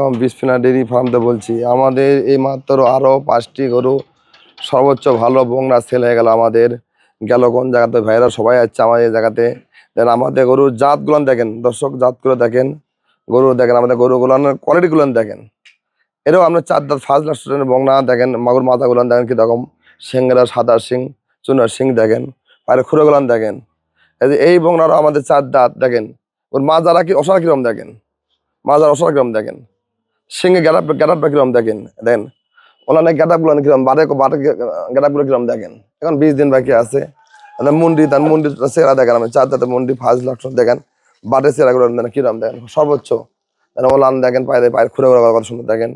আলাইকুম বিসফিনা ডেরি ফার্মতে বলছি, আমাদের এই মাত্র আরও পাঁচটি গরু সর্বোচ্চ ভালো বংনা সেল হয়ে গেল আমাদের। গেল কোন জায়গাতে? ভাইরা সবাই যাচ্ছে আমাদের এই জায়গাতে। দেন আমাদের গরুর জাতগুলো দেখেন, দর্শক জাতগুলো দেখেন গরু দেখেন, আমাদের গরুগুলোর কোয়ালিটিগুলো দেখেন। এরকম আপনার চার দাঁত ফার্স্ট রেস্টুরেন্টের বংনা দেখেন, মাগুর মাথাগুলো দেখেন কীরকম, সিংরা, সাদা সিং চুনার সিং দেখেন, পায়ের খুঁড়োগুলো দেখেন। এই বংনারও আমাদের চার দাঁত দেখেন, ওর মাজারা কি অসারা কিরম দেখেন? মাজার অসারা কিরম দেখেন। সিংহে গ্যারাপ গ্যারাপটা কিরম দেখেন? দেন ওনার গ্যাটাপগুলো কিরম? বারে বারে গ্যাটাপগুলো কিরম দেখেন? এখন বিশ দিন বাকি আছে। তাহলে মুন্ডি তার মুন্ডির সেরা দেখেন আমি চার দাঁতে মুন্ডি ফার্স্ট লক্ষণ দেখেন। বাটের সেরাগুলো দেখেন কিরম দেখেন সর্বোচ্চ। ওলান দেখেন, পায়ে পায়ের খুঁড়ে খুঁড়ে কত সুন্দর দেখেন।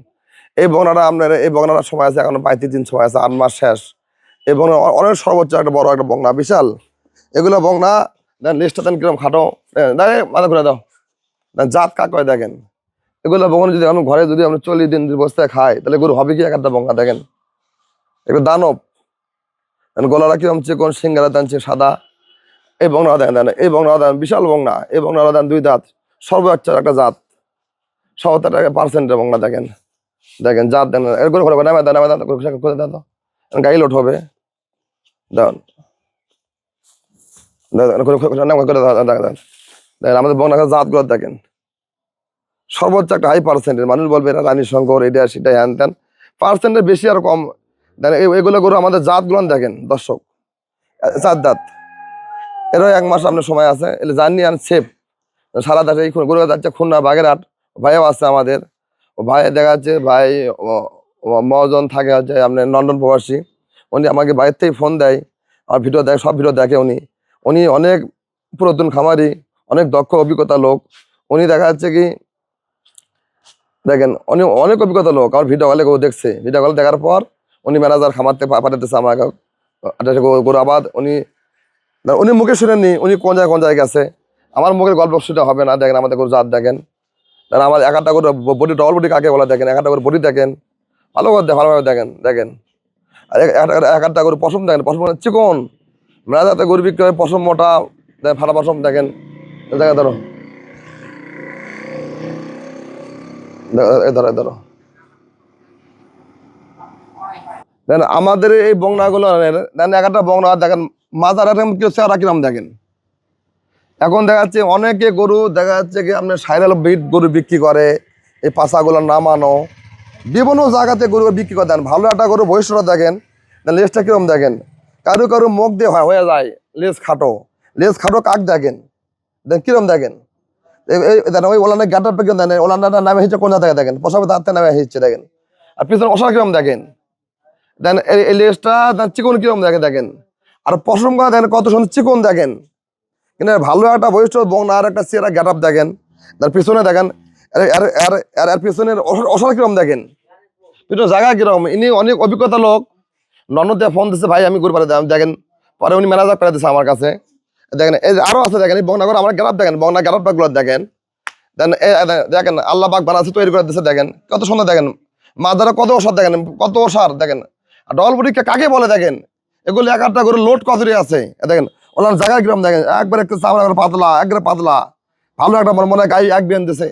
এই বগনাটা আপনার, এই বগনাটা সময় আছে এখন তিন দিন সময় আছে, আট মাস শেষ। এই বগনা অনেক সর্বোচ্চ একটা বড় একটা বগনা বিশাল। এগুলো বগনা দেন লিস্টটা দেন কিরম খাটো। মাথা ঘুরে দাও। জাত কাক দেখেন। এগুলো বগনা যদি আমি ঘরে যদি আমি চল্লিশ দিন যদি বসতে খাই তাহলে গরু হবে কি এক একটা বঙ্গা দেখেন? এগুলো দানব। দেন গলাটা কিরম চিকন সিঙ্গারা দানছে সাদা এই বগনা দেখেন দেন এই বগনা দেন বিশাল বগনা এই বগনা দেন দুই দাঁত সর্বোচ্চ একটা জাত। সত্তর টাকা পার্সেন্টের বগনা দেখেন। দেখেন জাত দেন এরকম করে নামে দেন নামে দেন করে- দেন তো। গাড়ি লোড হবে। দেন। দেন, দেন, দেন, দেন। দেখেন আমাদের বগনা জাতগুলো দেখেন। সর্বোচ্চ একটা হাই পার্সেন্টের মানুষ বলবে এটা রানী শঙ্কর, এটা সেটা হ্যান ত্যান। পার্সেন্টের বেশি আর কম। এগুলো গরু আমাদের জাতগুলো দেখেন, দর্শক। চার দাঁত এরও এক মাস আপনার সময় আছে। এলে জার্নি আন সেফ সারা দেশে এই গরু যাচ্ছে খুলনা, বাগেরহাট। ভাইও আছে আমাদের। ও ভাই, দেখা যাচ্ছে ভাই মহাজন থাকে হচ্ছে আপনার লন্ডন প্রবাসী। উনি আমাকে বাইরের থেকে ফোন দেয়। আর ভিডিও দেয়, সব ভিডিও দেখে উনি। উনি অনেক পুরাতন খামারি, অনেক দক্ষ, অভিজ্ঞতা লোক। উনি দেখা যাচ্ছে কি দেখেন, উনি অনেক অভিজ্ঞতা লোক আমার ভিডিও কলে দেখছে। ভিডিও কলে দেখার পর উনি ম্যানেজার খামারতে পা- পাঠাতেছে আমাকে। একটা গরু- গরু আবাদ, উনি উনি মুখে শুনেননি, উনি কোন জায়গায় কোন জায়গায় গেছে। আমার মুখের গল্প শুনে হবে না, দেখেন, আমাদের গরু জাত দেখেন। আমার এক একটা করে বডি ডবল বডি কাকে বলে দেখেন? এক একটা করে বডি দেখেন। ভালো করে ভালোভাবে দেখেন দেখেন। আর এক- এক একটা- এক একটা করে পশম দেখেন, পশম চিকন। মেলাতে গরু বিক্রি হয় পশম মোটা ফাটা পশম দেখেন। দেখেন ধরো। আমাদের এই বংনাগুলো একটা বংনা, দেখেন মাজার কি চেহারা কিরম দেখেন? এখন দেখা যাচ্ছে অনেকে গরু, দেখা যাচ্ছে কি আপনার সাইরাল গরু বিক্রি করে, এই পাশাগুলো নামানো। বিভিন্ন জায়গাতে গরু বিক্রি করে দেন, ভালো একটা গরু বৈশটা দেখেন লেজটা কিরম দেখেন? কারও কারও মুখ দিয়ে হয়- হয়ে যায়, লেজ খাটো। লেজ খাটো কাক দেখেন? দেন, কিরম দেখেন? এই ওই ওলানের গাটার পেকে দেন ওলানটা নামে হিচ্ছে কোন জায়গায় দেখেন? পশাবে তাতে নামে হিচ্ছে দেখেন। আর পিছনে অসার কিরম দেখেন? দেন এই লেজটা চিকন কিরম দেখে দেখেন। আর পশম করা দেখেন, কত সুন্দর চিকন দেখেন। কিন্তু ভালো একটা বৈশিষ্ট্য বং আর একটা চেয়ারা গেট আপ দেখেন। তার পিছনে দেখেন, আর- আর- পিছনের অসার- কিরম দেখেন? পিছনে জায়গা কীরকম ইনি অনেক অভিজ্ঞতা লোক। ননদে ফোন দিচ্ছে ভাই, আমি পারে দেখেন, পরে উনি ম্যানেজার করে দিচ্ছে আমার কাছে। দেখেন, এই আরও আছে দেখেন, এই বংনাগর আমার গ্যারাপ দেখেন বংনা গ্যারাপগুলো দেখেন। দেন দেখেন আল্লাহ পাক বানাচ্ছে তৈরি করে দিচ্ছে দেখেন। কত সুন্দর দেখেন মাদারা কত ওষার দেখেন, কত ওষার দেখেন। আর ডল বুড়ি কাকে বলে দেখেন? এগুলো এক আটটা করে লোড কতরি আছে দেখেন, ওনার জায়গা কিরম দেখেন, একবার একটু চামড়া একবার পাতলা, একবারে পাতলা। ভালো একটা মনে মনে গাই এক বিয়ান দিছে।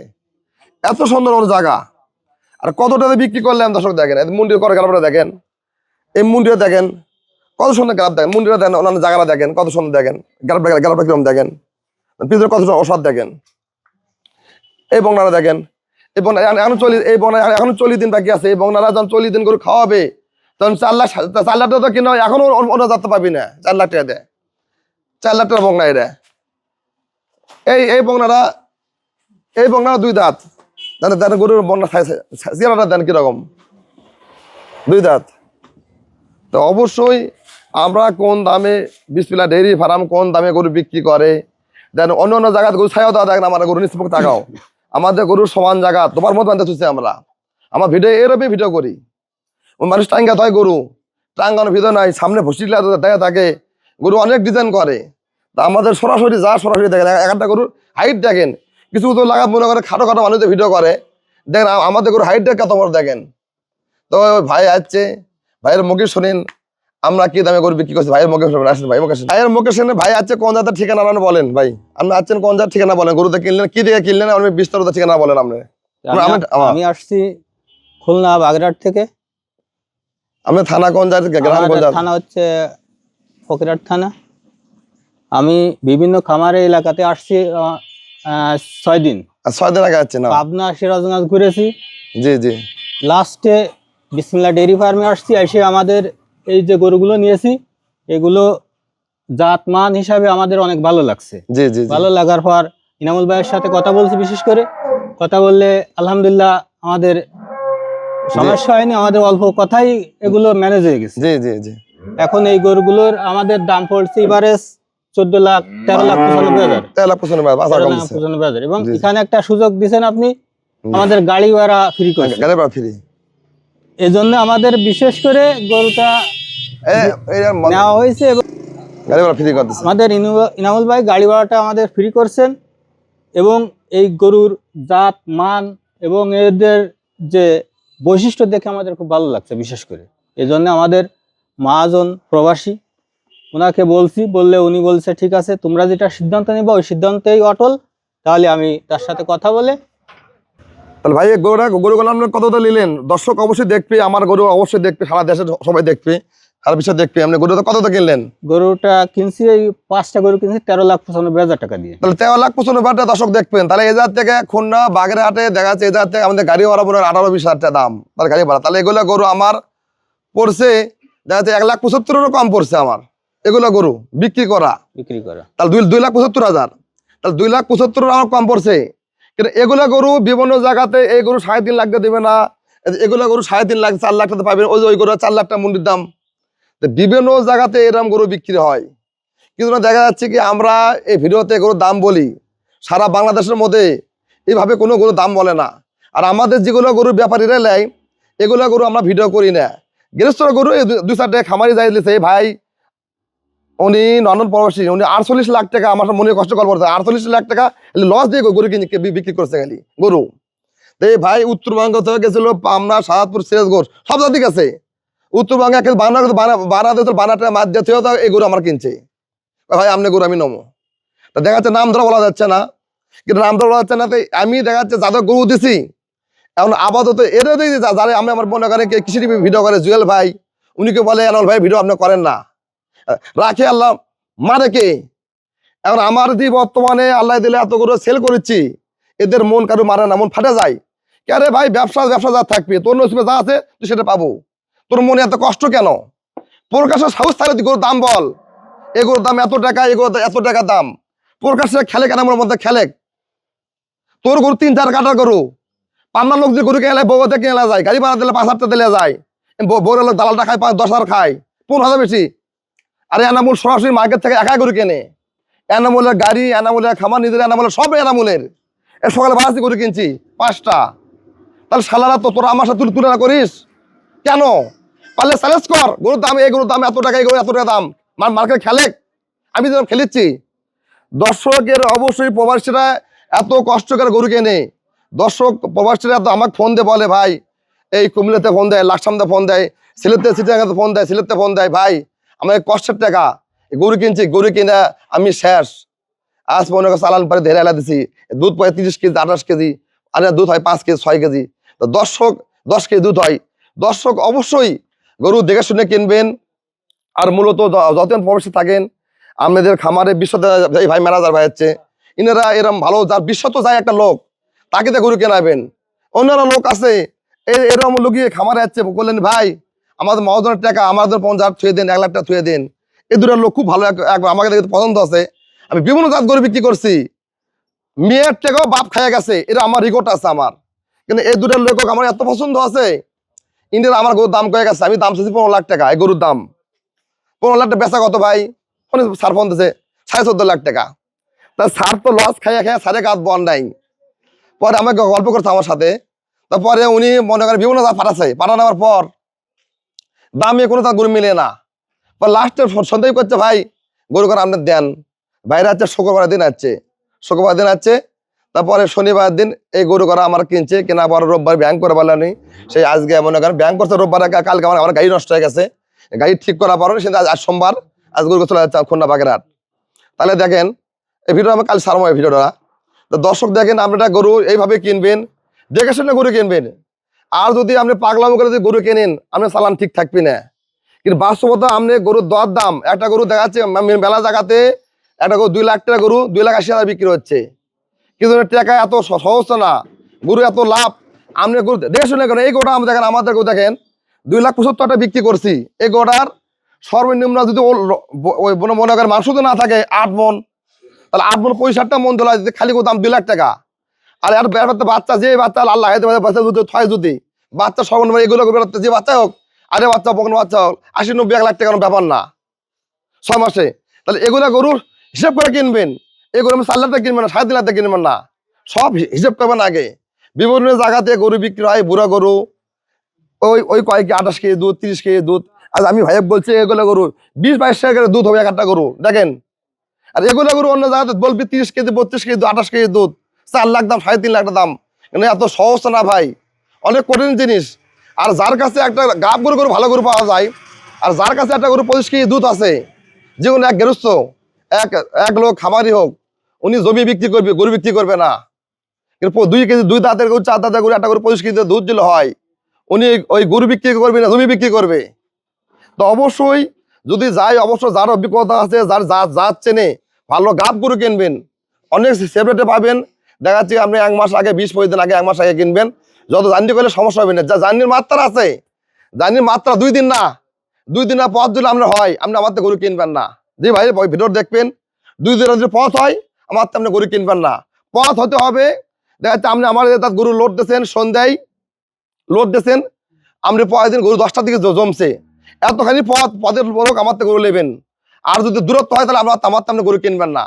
এত সুন্দর ওর জায়গা। আর কতটাতে বিক্রি করলেন দর্শক দেখেন, এই মুন্ডির করে গেলাপটা দেখেন। এই মুন্ডিও দেখেন কত সুন্দর গ্রাফ দেখেন মুন্ডিটা দেখেন, অন্যান্য জায়গাটা দেখেন, কত সুন্দর দেখেন গ্রাফটা গ্রাফটা কিরম দেখেন। পিছনে কত সুন্দর অসাদ দেখেন। এই বংনারা দেখেন, এই বংনা এখন চল্লিশ এই বংনা এখনও চল্লিশ দিন বাকি আছে, এই বংনারা যখন চল্লিশ দিন করে খাওয়াবে, তখন চার লাখ চার লাখ টাকা তো কিনা এখনও অন্য- যাতে পাবি না, চার লাখ টাকা দেয়। চার লাখ টাকা বংনা এটা এই এই বংনারা এই বংনারা দুই দাঁত। দেন দেন গরুর বংনা সিয়ারাটা দেন কীরকম। দুই দাঁত। তো অবশ্যই আমরা কোন দামে বিসপিলা ডেইরি ফার্ম কোন দামে গরু বিক্রি করে? দেন অন্য অন্য জায়গায় গরু ছায়াও দেওয়া দেখেন আমার গরু নিষ্পক্ষ তাকাও আমাদের গরুর সমান জায়গা, তোমার মতো আনতে চুষছি আমরা। আমার ভিডিও এরকমই ভিডিও করি। মানুষ টাঙ্গা হয় গরু। টাঙ্গানোর ভিডিও নাই, সামনে ভসিলা দেখা থাকে। গরু অনেক ডিজাইন করে। তা আমাদের সরাসরি যা সরাসরি দেখেন, এক- এক একটা গরুর হাইট দেখেন। কিছু তো লাগা মনে করে খাটো খাটো মানুষদের ভিডিও করে। দেখেন আমাদের গরুর হাইট কত বড় দেখেন। তো ভাই আসছে, ভাইয়ের মুখে শোনেন আমরা কি দামে করবি কি করছি? ভাইয়ের মুখে আসেন ভাই মুখে ভাইয়ের মুখে শুনে ভাই আছে কোন জাতের ঠিকানা আপনি বলেন ভাই। আপনি আছেন কোন জাতের ঠিকানা বলেন? গরুতে কিনলেন কি দিকে কিনলেন? আপনি বিস্তারিত ঠিকানা বলেন আপনি। আমি- আমি- আমার- আমি আসছি খুলনা বাগেরহাট থেকে। আমি থানা কোন যায় গ্রাম কোন থানা হচ্ছে ফকিরহাট থানা। আমি বিভিন্ন খামারে এলাকাতে আসছি ছয় দিন। ছয় দিন আগে যাচ্ছে না? পাবনা সিরাজগঞ্জ ঘুরেছি। জি জি। লাস্টে বিসমিল্লা ডেইরি ফার্মে আসছি এসে আমাদের এই যে গরুগুলো নিয়েছি এগুলো জাত মান হিসাবে আমাদের অনেক ভালো লাগছে। জি জি জি। ভালো লাগার পর ইনামুল ভাইয়ের সাথে কথা বলছি বিশেষ করে। কথা বললে আলহামদুলিল্লাহ আমাদের সমস্যা হয়নি আমাদের অল্প কথাই এগুলো ম্যানেজ হয়ে গেছে। জি জি জি। এখন এই গরুগুলোর আমাদের দাম পড়ছে এভারেজ চোদ্দ লাখ তেরো লাখ পঁচানব্বই হাজার। তেরো লাখ পঁচানব্বই এবং। এখানে একটা সুযোগ দিচ্ছেন আপনি আমাদের গাড়ি ভাড়া ফ্রি করে গাড়ি ভাড়া ফ্রি এই জন্য আমাদের বিশেষ করে গরুটা নেওয়া হয়েছে এবং গাড়ি ভাড়া ফ্রি করতেছে। আমাদের ইনু- ইনামুল ভাই গাড়ি ভাড়াটা আমাদের ফ্রি করছেন এবং এই গরুর জাত মান এবং এদের যে বৈশিষ্ট্য দেখে আমাদের খুব ভালো লাগছে বিশেষ করে। এই জন্য আমাদের মহাজন প্রবাসী ওনাকে বলছি বললে উনি বলছে ঠিক আছে তোমরা যেটা সিদ্ধান্ত নিবা ওই সিদ্ধান্তেই অটল। তাহলে আমি তার সাথে কথা বলে তাহলে ভাই গরুটা গরুগুলো আপনার কতটা নিলেন? দর্শক অবশ্যই দেখবে আমার গরু অবশ্যই দেখবে সারা দেশের সবাই দেখবে সারা বিশ্বে দেখবে। আপনি গরুটা কতটা কিনলেন? গরুটা কিনছি এই পাঁচটা গরু কিনছি তেরো লাখ পঁচানব্বই হাজার টাকা দিয়ে। তাহলে তেরো লাখ পঁচানব্বই হাজার দর্শক দেখবেন। তাহলে এজার থেকে খুলনা বাগেরহাটে দেখা যাচ্ছে এজার থেকে আমাদের গাড়ি ভাড়া পড়ে আঠারো বিশ হাজার টাকা দাম। তার গাড়ি ভাড়া তাহলে এগুলো গরু আমার পড়ছে দেখা যাচ্ছে এক লাখ পঁচাত্তরেরও কম পড়ছে আমার। এগুলো গরু বিক্রি করা। বিক্রি করা। তাহলে দুই দুই লাখ পঁচাত্তর হাজার। তাহলে দুই লাখ পঁচাত্তর আমার কম পড়ছে। এগুলা গরু বিভিন্ন জায়গাতে এই গরু সাড়ে তিন লাখ দেবে না। এগুলা গরু সাড়ে তিন লাখ, চার লাখ টাকা পাবেন। ওই যে ওই গরু চার লাখ টাকা মন্দির দাম। বিভিন্ন জায়গাতে এরকম গরু বিক্রি হয়। কিন্তু না, দেখা যাচ্ছে কি আমরা এই ভিডিওতে গরুর দাম বলি, সারা বাংলাদেশের মধ্যে এইভাবে কোনো গরুর দাম বলে না। আর আমাদের যেগুলো গরুর ব্যাপারীরা নেয়, এগুলো গরু আমরা ভিডিও করি না। গৃহস্থর গরু দুই চারটে খামারি যাই দিয়েছে ভাই উনি নন্দন প্রবাসী উনি আটচল্লিশ লাখ টাকা আমার মনে কষ্ট করতে আটচল্লিশ লাখ টাকা লস দিয়ে গরু কিনে বিক্রি করছে খালি, গরু। তো এই ভাই, উত্তরবঙ্গ থেকে গেছিল পামনা সাহাদপুর সিরাজগঞ্জ সব জাতি গেছে। উত্তরবঙ্গে একে বানা বানা দিয়ে বানাটা মাছ তো এই গরু আমার কিনছে। ভাই, আমনে গরু আমি নমো। তা দেখা যাচ্ছে নাম ধরা বলা যাচ্ছে না। কিন্তু নাম ধরা বলা যাচ্ছে না, তো আমি দেখা যাচ্ছে যাদের গরু দিছি। এখন আপাতত এরা দিয়ে যারা আমি আমার মনে করেন কৃষি ভিডিও করে জুয়েল ভাই, উনিকে বলে আনল ভাই ভিডিও আপনি করেন না। রাখে আল্লাহ। মানে কে? এখন আমার দি বর্তমানে আল্লাহ দিলে এত করে সেল করেছি, এদের মন কারও মারে না, মন ফাটে যায়। আরে ভাই, ব্যবসা ব্যবসা যা থাকবে, তোর নসিবে যা আছে, তুই সেটা পাবো। তোর মনে এত কষ্ট কেন? প্রকাশের সাহস থাকলে তুই গরুর দাম বল। এগুলোর দাম এত টাকা এগুলো এত টাকা দাম। প্রকাশে খেলে কেন আমার মধ্যে খেলে? তোর গরু তিন, চার কাটার গরু। পান্নার লোক যে গরু কেনা বউতে কেনা যায়। গাড়ি ভাড়া দিলে পাঁচ হাজার দিলে যায়। বউরের লোক দালালটা খায়, পাঁচ দশ হাজার খায়। পনেরো হাজার বেশি। আরে এনামুল সরাসরি মার্কেট থেকে একা গরু কেনে। এনামুলের গাড়ি, এনামুলের খামার, নিজের এনামুলের সব এনামুলের। এ সকালে বারাসি গরু কিনছি, পাঁচটা। তাহলে সালারা তো তোরা আমার সাথে তুলে তুলনা করিস? কেন? পারলে স্যালেস কর। গরুর দাম এই, গরুর দাম এত টাকা, এই গরু এত টাকা দাম। মার্কেট খেলে আমি যেরকম খেলেছি দর্শকের অবশ্যই প্রবাসীরা এত কষ্ট করে গরু কেনে। দর্শক, প্রবাসীরা এত আমাকে ফোন দিয়ে বলে, ভাই, এই কুমিল্লাতে ফোন দেয়, লাকসামতে ফোন দেয় সিলেটতে সিটাগাতে ফোন দেয় সিলেটতে ফোন দেয়, ভাই আমার কষ্টের টাকা গরু কিনছি, গরু কিনে আমি শেষ। আজ মনে করো চালান পরে ধরে এলা দিছি। দুধ পরে তিরিশ কেজি, আঠাশ কেজি আর দুধ হয় পাঁচ কেজি, ছয় কেজি। তো দর্শক, দশ কেজি দুধ হয়। দর্শক, অবশ্যই গরু দেখে শুনে কিনবেন। আর মূলত য- যতদিন প্রবাসী থাকেন, আমাদের খামারে বিশ্ব এই ভাই ম্যানেজার ভাই হচ্ছে। ইনারা এরম ভালো, যার বিশ্ব তো যায় একটা লোক, তাকে তো গরু কেনাবেন। অন্যান্য লোক আছে এরম লোকিয়ে খামারে যাচ্ছে বললেন, ভাই আমাদের মহাজনের টাকা আমাদের পঞ্চাশ থুয়ে দেন, এক লাখ টাকা থুয়ে দেন। এই দুটো লোক খুব ভালো আমাকে দেখে পছন্দ আছে। আমি বিভিন্ন জাত গরু বিক্রি করছি। মেয়ের টাকাও বাপ খাইয়া গেছে, এটা আমার রেকর্ড আছে আমার। কিন্তু এই দুটো লোক আমার এত পছন্দ আছে। ইন্ডিয়ার আমার গরুর দাম কয়ে গেছে, আমি দাম চাইছি পনেরো লাখ টাকা, এই গরুর দাম। পনেরো লাখ টাকা বেচা কত ভাই? ফোনে সার ফোন দিছে সাড়ে চোদ্দ লাখ টাকা। তা সার তো লস খাইয়া খাইয়া সারে কাজ বন নাই। পরে আমাকে গল্প করছে আমার সাথে। তারপরে উনি মনে করেন বিভিন্ন জাত পাঠাচ্ছে পাঠানোর পর দামে কোনো তার গরু মিলে না। বা লাস্টে সন্দেহ করছে, ভাই, গরু করে আপনার দেন? বাইরে আছে, শুক্রবার দিন আছে। শুক্রবার দিন আছে, তারপরে শনিবার দিন এই গরু করা আমার কিনছে, কেনা পর রোববার ব্যাংক করে বলেনি। সেই আজকে মনে করেন ব্যাংক করছে রোববার কালকে আমার আমার গাড়ি নষ্ট হয়ে গেছে। গাড়ি ঠিক করা পর সেটা আজ- সোমবার, আজ গরু চলে যাচ্ছে খুলনা বাগেরহাট। তাহলে দেখেন, এই ভিডিও আমি কাল সারমো এই ভিডিওটা। তো দর্শক দেখেন, আপনারা গরু এইভাবে কিনবেন, দেখে শুনে গরু কিনবেন। আর যদি আপনি পাগলামো করে যদি গরু কেনেন আপনি চালান ঠিক থাকবি না। কিন্তু বাস্তবতা, আপনি গরুর দর দাম, একটা গরু দেখা যাচ্ছে মেলা জায়গাতে একটা গরু দুই লাখ টাকা গরু, দুই লাখ আশি হাজার বিক্রি হচ্ছে। কিন্তু টাকা এত সহজ না। গরু এত লাভ, আপনি গরু দেখে শুনে কেন এই গোটা দেখেন, আমাদের গরু দেখেন, দুই লাখ পঁচাত্তর টাকা বিক্রি করছি। এই গোটার সর্বনিম্ন যদি ওই মনে করেন মাংস না থাকে, আট মন, তাহলে আট মন পঁয়ষট্টা মন তোলা খালি দাম দুই লাখ টাকা। আর আর বেড়াতে বাচ্চা, যে বাচ্চা আল্লাহ বাচ্চা যদি থয় যদি, বাচ্চা সর্বনিম্ন এগুলো বেড়াতে যে বাচ্চা হোক, আরে বাচ্চা, বকন বাচ্চা হোক, আশি নব্বই, এক লাখ টাকার ব্যাপার না। ছয় মাসে। তাহলে এগুলা গরুর হিসাব করে কিনবেন। এই গরু চার লাখ টাকা কিনবেন না, সাড়ে তিন লাখ কিনবেন না। সব হিসাব করবেন আগে। বিভিন্ন জায়গাতে গরু বিক্রি হয়, বুড়া গরু, ওই ওই কয়েক আঠাশ কেজি দুধ, তিরিশ কেজি দুধ। আর আমি ভাইয়া বলছি, এগুলো গরু, বিশ, বাইশ টাকা করে দুধ হবে এক একটা গরু। দেখেন? আর এগুলো গরু অন্য জায়গাতে বলবি, তিরিশ কেজি বত্রিশ কেজি দুধ আঠাশ কেজি দুধ। চার লাখ দাম, সাড়ে তিন লাখ দাম। মানে এত সহজ না ভাই। অনেক কঠিন জিনিস। আর যার কাছে একটা গাব গরু গরু, ভালো গরু পাওয়া যায়, আর যার কাছে একটা গরু পঁচিশ কেজি দুধ আছে, যে কোনো এক গেরস্ত, এক এক লোক খামারি হোক, উনি জমি বিক্রি করবে, গরু বিক্রি করবে না। প- দুই কেজি দুই দাঁতের গরু, চার দাঁতের গরু, একটা গরু পঁচিশ কেজি দুধ দিলে হয়, উনি ওই গরু বিক্রি করবে না, জমি বিক্রি করবে। তো অবশ্যই যদি যাই, অবশ্য যার অভিজ্ঞতা আছে, যার যা যার চেনে ভালো গাব গরু কিনবেন, অনেক সেপারেটে পাবেন দেখা যাচ্ছে আপনি এক মাস আগে, বিশ, পঁচিশ দিন আগে এক মাস আগে কিনবেন। যত জার্নি করলে সমস্যা হবে না। যা জার্নির মাত্রা আছে, জার্নির মাত্রা দুই দিন না। দুই দিনের পথ যদি আপনার হয়, আপনি আমার গরু কিনবেন না। জি ভাই ভিডিও দেখবেন। দুই দিনের যদি পথ হয়, আমার তো আপনি গরু কিনবেন না। পথ হতে হবে, দেখা যাচ্ছে আপনি আমার তার গরু লোড দিয়েছেন সন্ধ্যায় লোড দিয়েছেন। আপনি পরের দিন গরু দশটার দিকে জমছে। এতখানি পথ, পথের লোক আমার তো গরু নেবেন। আর যদি দূরত্ব হয়, তাহলে আমরা আমার তো আপনি গরু কিনবেন না।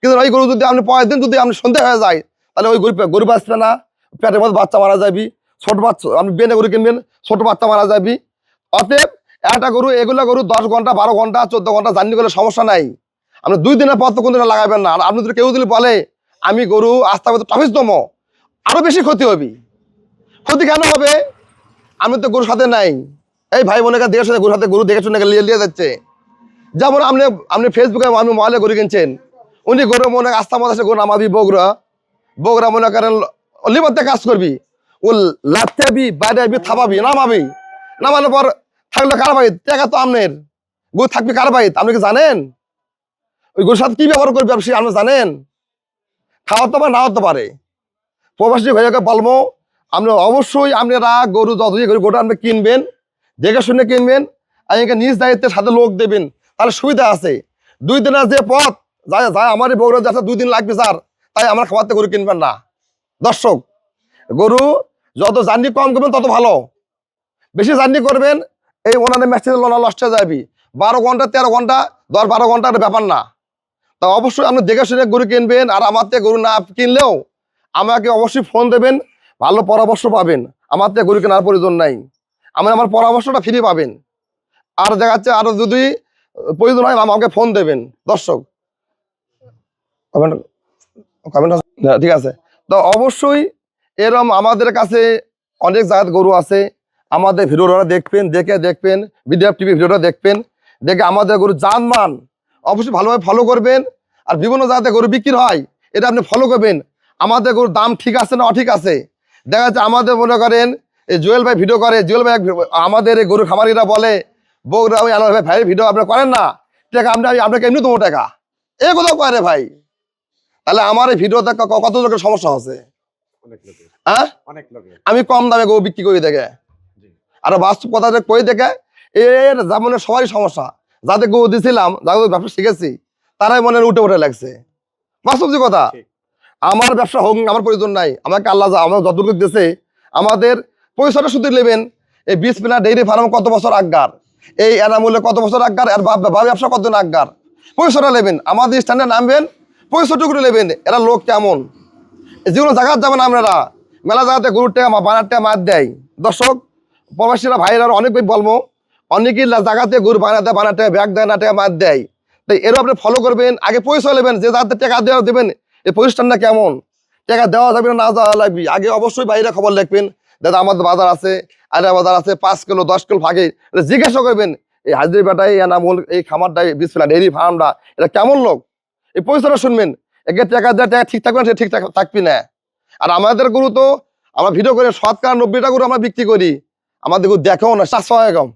কিন্তু ওই গরু যদি আপনি পরের দিন যদি আপনি সন্ধ্যা হয়ে যায় তাহলে ওই গরু গরু বাঁচবে না, পেটের মধ্যে বাচ্চা মারা যাবি, ছোট বাচ্চা আপনি বেনে গরু কিনবেন, ছোট বাচ্চা মারা যাবি। অতএব একটা গরু, এগুলো গরু দশ ঘণ্টা, বারো ঘণ্টা, চোদ্দ ঘণ্টা জার্নি করলে সমস্যা নাই। আপনি দুই দিনের পর তো কোনো লাগাবেন না। আর আপনি যদি কেউ যদি বলে, আমি গরু আস্তে আস্তে টফিস দমো আরও বেশি ক্ষতি হবে। ক্ষতি কেন হবে? আমি তো গরুর সাথে নাই। এই ভাই বোনের কাছে দেখে শুনে গরুর সাথে গরু দেখে শুনে লিয়ে লিয়ে যাচ্ছে। যেমন আপনি আপনি ফেসবুকে আমি মোবাইলে গরু কিনছেন। উনি গরু মনে আস্থা মতো গরু নামাবি বগুড়া। বগুড়া মনে করেন লিবারতে কাজ করবি। ও লাথাবি বাইরে থাপাবি নামাবি। নামানোর পর থাকল কার বাড়িত টাকা তো আপনার গরু থাকবি কার বাড়িত আপনি কি জানেন? ওই গরুর সাথে কি ব্যবহার করবে আপনি আপনি জানেন? খাওয়াতে পারে না হতে পারে। প্রবাসী ভাইয়াকে বলব, আপনি অবশ্যই আপনারা গরু যত যে গরু, গোটা আপনি কিনবেন, দেখে শুনে কিনবেন, আর নিজ দায়িত্বের সাথে লোক দেবেন। তাহলে সুবিধা আছে। দুই দিনের যে পথ যায় যায় আমার বগুড়া যাচ্ছে, দুই দিন লাগবে স্যার তাই আমার খাবারতে গরু কিনবেন না। দর্শক, গরু যত জার্নি কম করবেন, তত ভালো। বেশি জার্নি করবেন, এই ওনাদের ম্যাচে লোনা নষ্ট হয়ে যাবি। বারো ঘণ্টা, তেরো ঘণ্টা, দশ বারো ঘণ্টার ব্যাপার না। তা অবশ্যই আপনি দেখে শুনে গরু কিনবেন, আর আমার থেকে গরু না কিনলেও আমাকে অবশ্যই ফোন দেবেন, ভালো পরামর্শ পাবেন। আমার থেকে গরু কেনার প্রয়োজন নাই। আমি আমার পরামর্শটা ফ্রি পাবেন। আর দেখা যাচ্ছে আরও যদি প্রয়োজন হয়, আমাকে ফোন দেবেন। দর্শক কমেন্ট ঠিক আছে। তো অবশ্যই এরম আমাদের কাছে অনেক জায়গায় গরু আছে। আমাদের ভিডিওটা দেখবেন, দেখে দেখবেন, বিডিএফ টিভি ভিডিওটা দেখবেন। দেখে আমাদের গরু যান মান অবশ্যই ভালোভাবে ফলো করবেন। আর বিভিন্ন জায়গাতে গরু বিক্রি হয়, এটা আপনি ফলো করবেন। আমাদের গরুর দাম ঠিক আছে না অঠিক আছে? দেখা যাচ্ছে আমাদের মনে করেন, এই জুয়েল ভাই ভিডিও করে, জুয়েল ভাই আমাদের এই গরু খামারিরা বলে আনোয়ার ভাই ভাই ভিডিও আপনারা করেন না। টাকা আপনি আপনাকে এমনি দেবো টাকা। এ কোথাও করে ভাই? তাহলে আমার এই ভিডিওতে কত লোকের সমস্যা আছে হ্যাঁ? আমি কম দামে গরু বিক্রি করি দেখে। আর বাস্তব কথা কই দেখে এর যেমন সবারই সমস্যা। যাদের গরু দিছিলাম যাদের ব্যবসা শিখেছি তারাই মনে উঠে উঠে লাগছে বাস্তব যে কথা? আমার ব্যবসা হোক আমার প্রয়োজন নাই। আমাকে আল্লাহ যা- আমার যতটুকু দিয়েছে আমাদের পয়সাটা শুধু নেবেন। এই বিশ পিলা ডেইরি ফার্ম কত বছর আজ্ঞার? এই এনামূল্যে কত বছর আজ্ঞার? আর ব্যবসা কতদিন আজ্ঞার? পয়সাটা নেবেন। আমাদের স্ট্যান্ডে নামবেন। পয়সাটুকু নেবেন, এরা লোক কেমন? যেগুলো জায়গায় যাবেন আপনারা মেলা জায়গাতে গরুর টাকা বানার টাকা মার দেয়। দর্শক, প্রবাসীরা ভাইরা অনেক বলব, অনেকেই জায়গাতে গরু বানাতে বানাতে ব্যাগ দেয় না টাকা মার দেয়। তাই এরও আপনি ফলো করবেন, আগে পয়সা নেবেন, যে যাতে টাকা দেওয়া দেবেন, এই প্রতিষ্ঠানটা কেমন? টাকা দেওয়া যাবে না দেওয়া লাগবে। আগে অবশ্যই বাইরে খবর লিখবেন, দাদা, আমাদের বাজার আছে আয়রা বাজার আছে, পাঁচ কিলো, দশ কিলো ভাগে। জিজ্ঞাসা করবেন, এই হাজির বেটাই, এনামূল, এই খামারটাই বিসমিল্লা ডেয়ারি ফার্মটা, এটা কেমন লোক? এই পরিচালনা শুনবেন। একে টাকা দেওয়া টাকা ঠিক থাকবে না ঠিকঠাক থাকবি না। আর আমাদের গুরু তো, আমরা ভিডিও করে শতকরা নব্বইটা গরু আমরা বিক্রি করি। আমাদের গরু দেখেও না চারশো একম